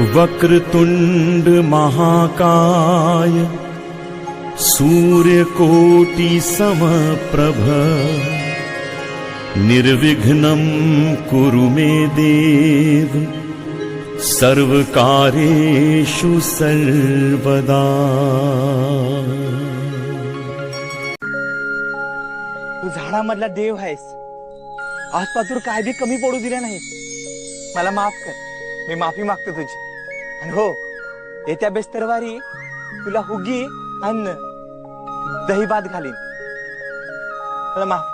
वक्रतुण्ड महाकाय सूर्यकोटि समप्रभ। निर्विघ्नं कुरु मे देव सर्वकारेषु सर्वदा। तू झाडामधला देव आहेस. आजपासून काय बी कमी पडू दिलं नाही मला माफ कर. मी माफी मागतो तुझी. आणि हो येत्या बेस्तरवारी तुला हुगी अन्न दही भात घालीन. मला माफ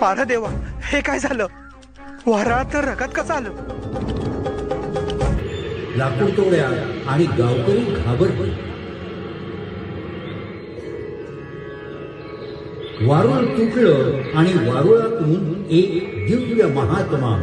पारा देवा हे काय झालं? वारा तर रगत कसं आलं? लाकूड तोड्या आणि गावकरी घाबरले वारुळ तुटलं आणि वारुळातून एक दिव्य महात्मा.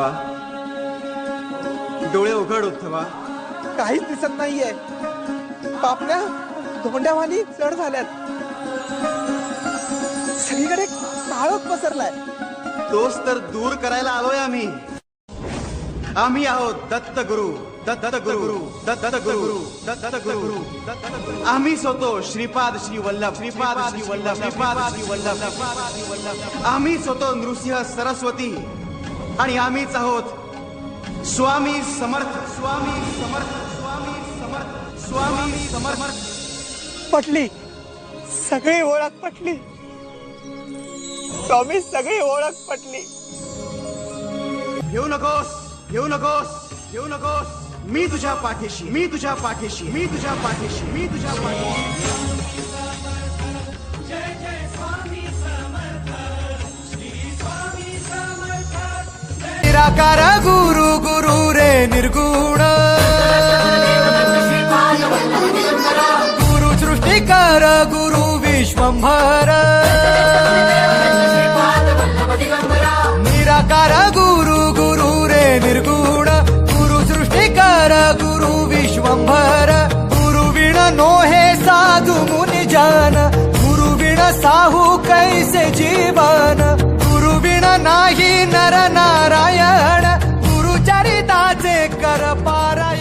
उद्धवा डोळे उघड उद्धवा काहीच दिसत नाहीये. पापण्या धोंड्यावानी चढ झाल्यात. सगळीकडे काळोख पसरलाय. तोच तर दूर करायला आलोय आम्ही. आम्ही आहोत दत्त गुरु दत्त गुरु दत्त गुरु दत्त गुरु आम्हीच होतो श्रीपाद श्री वल्लभ श्रीपाद श्री वल्लभ श्रीपाद श्री वल्लभ. आम्हीच होतो नृसिंह सरस्वती आणि आम्हीच आहोत. स्वामी समर्थ स्वामी समर्थ स्वामी समर्थ स्वामी समर्थ. पटली. सगळी ओळख पटली. स्वामी सगळी ओळख पटली. घेऊ नकोस घेऊ नकोस घेऊ नकोस. मी तुझ्या पाठीशी मी तुझ्या पाठीशी मी तुझ्या पाठीशी मी तुझ्या पाठीशी. निराकार गुरु गुरु रे निर्गुण गुरु सृष्टिकार गुरु विश्वंभर కరపారాయ